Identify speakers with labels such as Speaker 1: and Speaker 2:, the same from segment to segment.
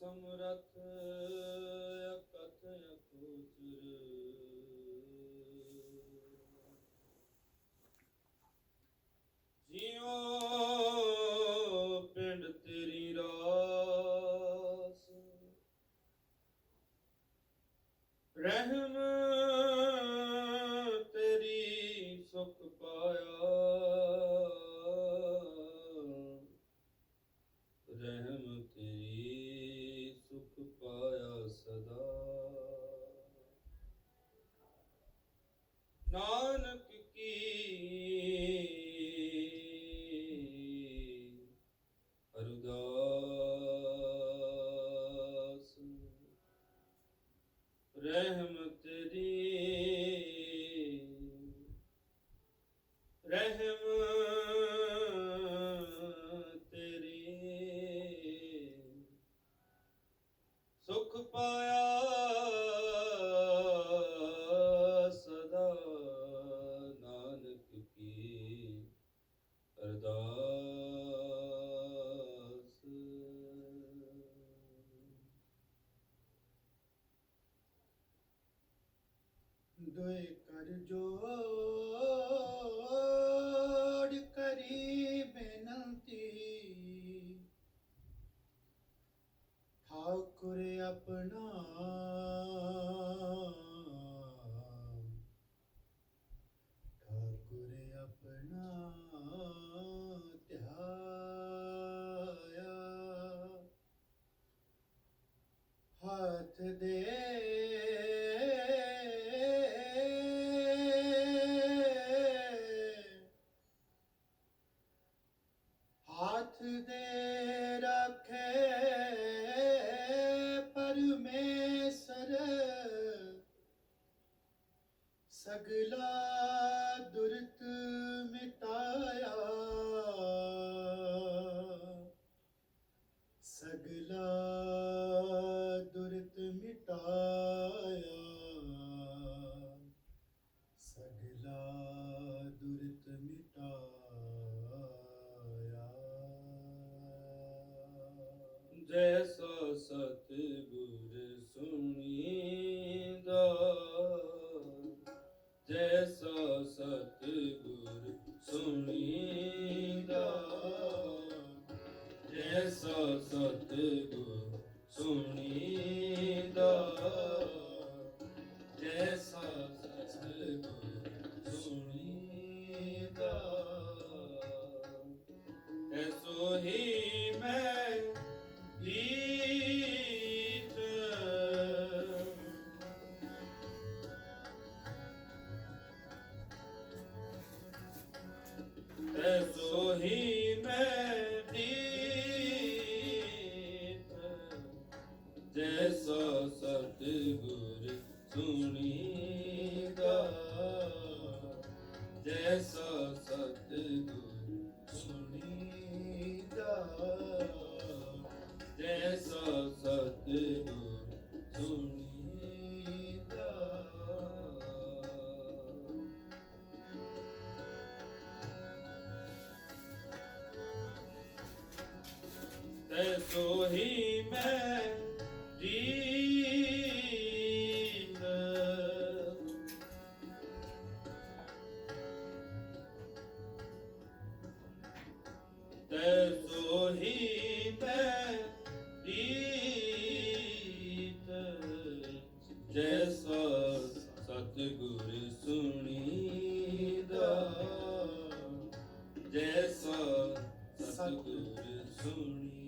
Speaker 1: ਸਮਰਥ
Speaker 2: ਦੇ ਹੱਥ ਦੇ ਰੱਖੇ ਪਰਮੇਸ਼ਰ ਸਗਲਾ ਦੁਰਤ
Speaker 1: ਜੈਸੋ ਸਤਿਗੁਰ ਸੁਣੀਦਾ ਜੈਸੋ ਸਤਿਗੁਰ ਸੁਣੀਦਾ ਜੈਸੋ ਸਤਿਗੁਰ so he made ਜੈਸਾ ਸਤਿਗੁਰ ਸੁਣੀ।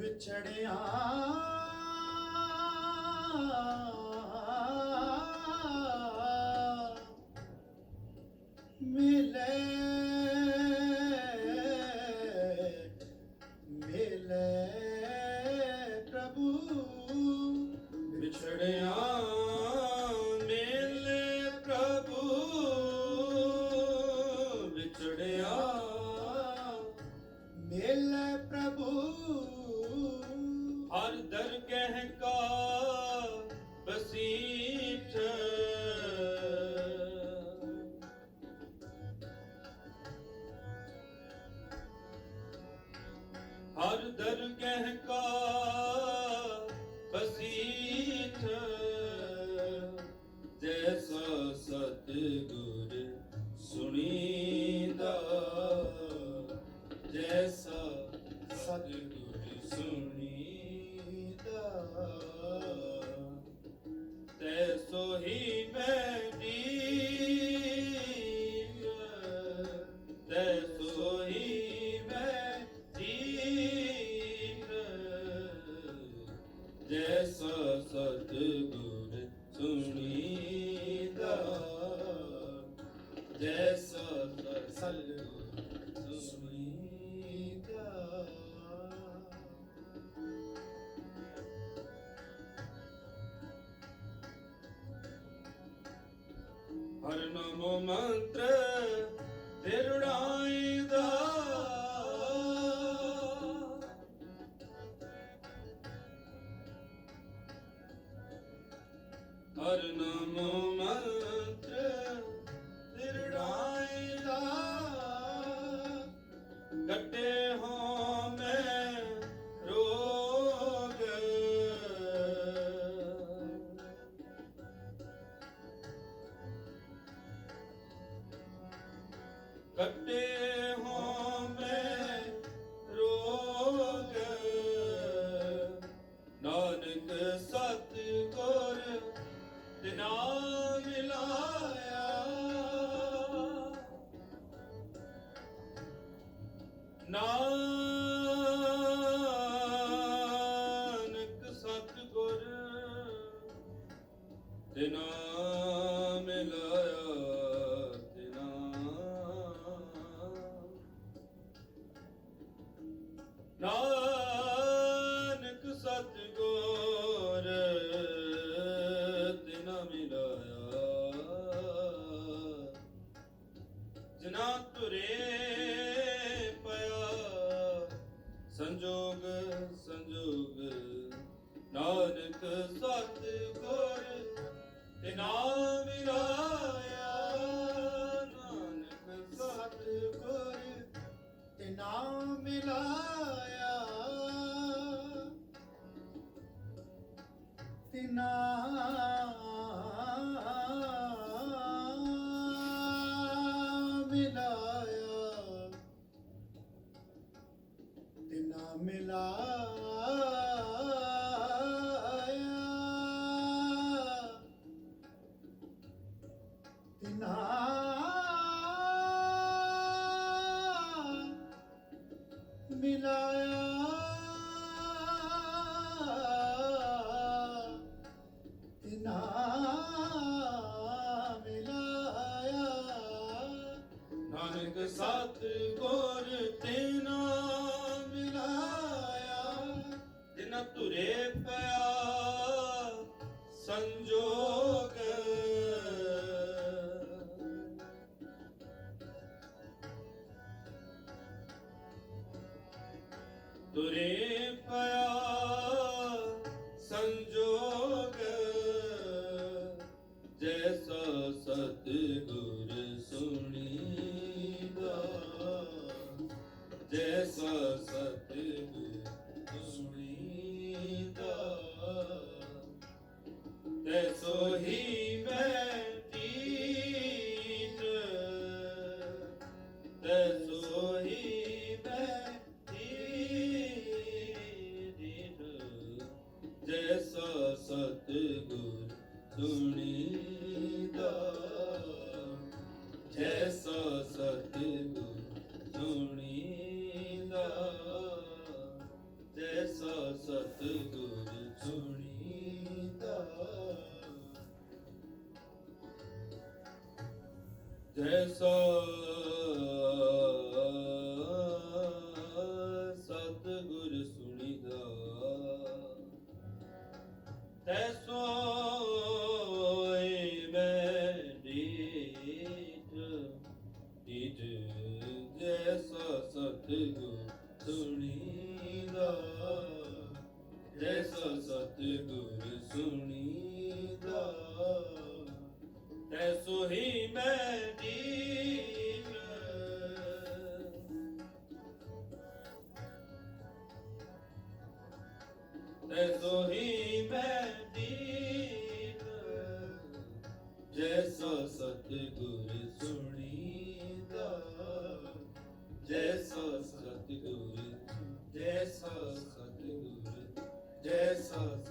Speaker 1: ਵਿਛੜਿਆ। ਹਰ ਦਰਗਹਿ ਕਾ ਬਸੀਠ ਜੈਸਾ ਸਤਿਗੁਰ ਸੁਣੀਦਾ ਜੈਸਾ ਸਤਿਗੁਰ ਜੈਸਾ ਸਤਿਗੁਰ ਸੁਣੀਦਾ ਹਰ ਨਾਮੋ ਮੰਤਰ ਦਿਰੜਾਈ ਦਾ ਹਰ ਨਾਮੋ ਕੱਟੇ ਹੋ ਮੈਂ ਰੋਗ ਨਾਨਕ ਸਤ ਗੁਰ ਦਿਨਾ ਮਿਲਾਇਆ ਨਾਨਕ ਮਿਲਾਇਆ। ਤੇ ਮਿਲਾਇਆ।
Speaker 2: ਤੇ ਮਿਲਾਇਆ।
Speaker 1: ਨਾਨਕ ਸਤ ਤੁਰੇ ਪਿਆ ਸੰਜੋਗ। ਤੁਰੇ ਤੈਸੋ ਹੀ ਮੈਂ ਤੀਤ ਤੈਸੋ ਹੀ ਮੈਂ ਤੀਤ ਜੈਸਾ ਸਤਿਗੁਰ ਸੁਣੀਦਾ ਜੈਸਾ ਸਤਿਗੁਰ ਸਤਿਗੁਰ ਸੁਣੀਦਾ। ਤੈ ਸੁਹੀ ਮੈਂ ਜੀਵ। ਤੈ ਸੁਹੀ ਮੈਂ ਜੀਵ। ਜੈਸਾ ਸਤਿਗੁਰ ਸੁਣੀ Jesus.